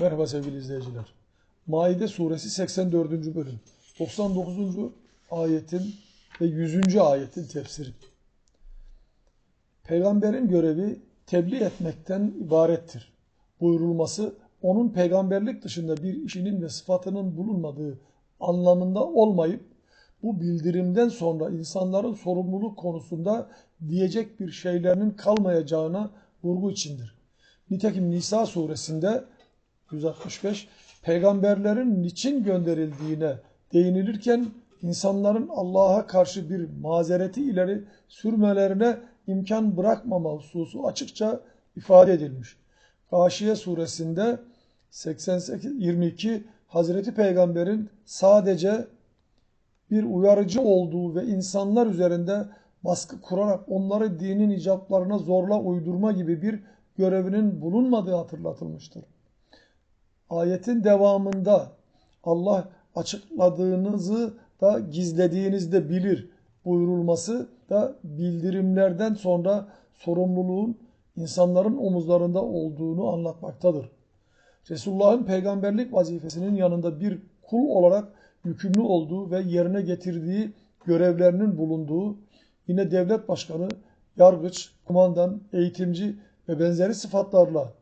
Merhaba sevgili izleyiciler. Maide suresi 84. bölüm. 99. ayetin ve 100. ayetin tefsiri. Peygamberin görevi tebliğ etmekten ibarettir. Buyurulması onun peygamberlik dışında bir işinin ve sıfatının bulunmadığı anlamında olmayıp bu bildirimden sonra insanların sorumluluk konusunda diyecek bir şeylerinin kalmayacağına vurgu içindir. Nitekim Nisa suresinde 165 peygamberlerin niçin gönderildiğine değinilirken insanların Allah'a karşı bir mazereti ileri sürmelerine imkan bırakmama hususu açıkça ifade edilmiş. Gâşiye suresinde 88 22 Hazreti Peygamber'in sadece bir uyarıcı olduğu ve insanlar üzerinde baskı kurarak onları dinin icaplarına zorla uydurma gibi bir görevinin bulunmadığı hatırlatılmıştır. Ayetin devamında Allah açıkladığınızı da gizlediğinizde bilir buyurulması da bildirimlerden sonra sorumluluğun insanların omuzlarında olduğunu anlatmaktadır. Resulullah'ın peygamberlik vazifesinin yanında bir kul olarak yükümlü olduğu ve yerine getirdiği görevlerinin bulunduğu, yine devlet başkanı, yargıç, kumandan, eğitimci ve benzeri sıfatlarla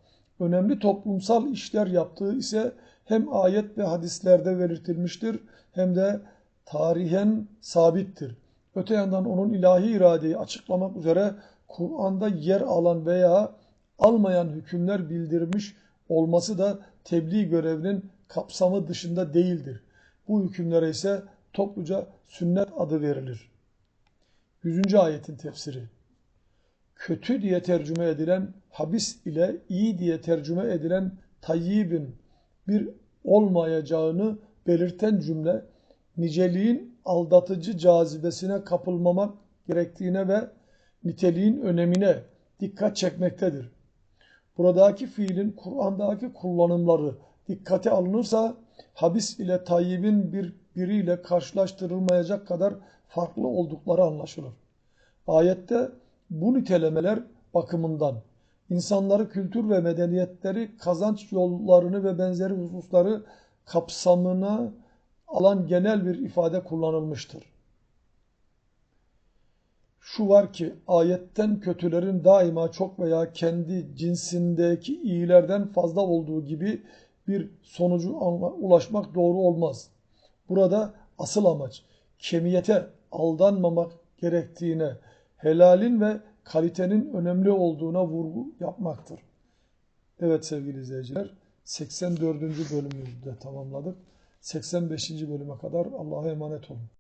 önemli toplumsal işler yaptığı ise hem ayet ve hadislerde belirtilmiştir hem de tarihen sabittir. Öte yandan onun ilahi iradeyi açıklamak üzere Kur'an'da yer alan veya almayan hükümler bildirmiş olması da tebliğ görevinin kapsamı dışında değildir. Bu hükümlere ise topluca sünnet adı verilir. 100. ayetin tefsiri Kötü diye tercüme edilen habis ile iyi diye tercüme edilen tayyibin bir olmayacağını belirten cümle niceliğin aldatıcı cazibesine kapılmamak gerektiğine ve niteliğin önemine dikkat çekmektedir. Buradaki fiilin Kur'an'daki kullanımları dikkate alınırsa habis ile tayyibin bir biriyle karşılaştırılmayacak kadar farklı oldukları anlaşılır. Ayette bu nitelemeler bakımından insanları kültür ve medeniyetleri, kazanç yollarını ve benzeri hususları kapsamına alan genel bir ifade kullanılmıştır. Şu var ki ayetten kötülerin daima çok veya kendi cinsindeki iyilerden fazla olduğu gibi bir sonucu ulaşmak doğru olmaz. Burada asıl amaç kemiyete aldanmamak gerektiğine, helalin ve kalitenin önemli olduğuna vurgu yapmaktır. Evet sevgili izleyiciler 84. bölümümüzde tamamladık. 85. bölüme kadar Allah'a emanet olun.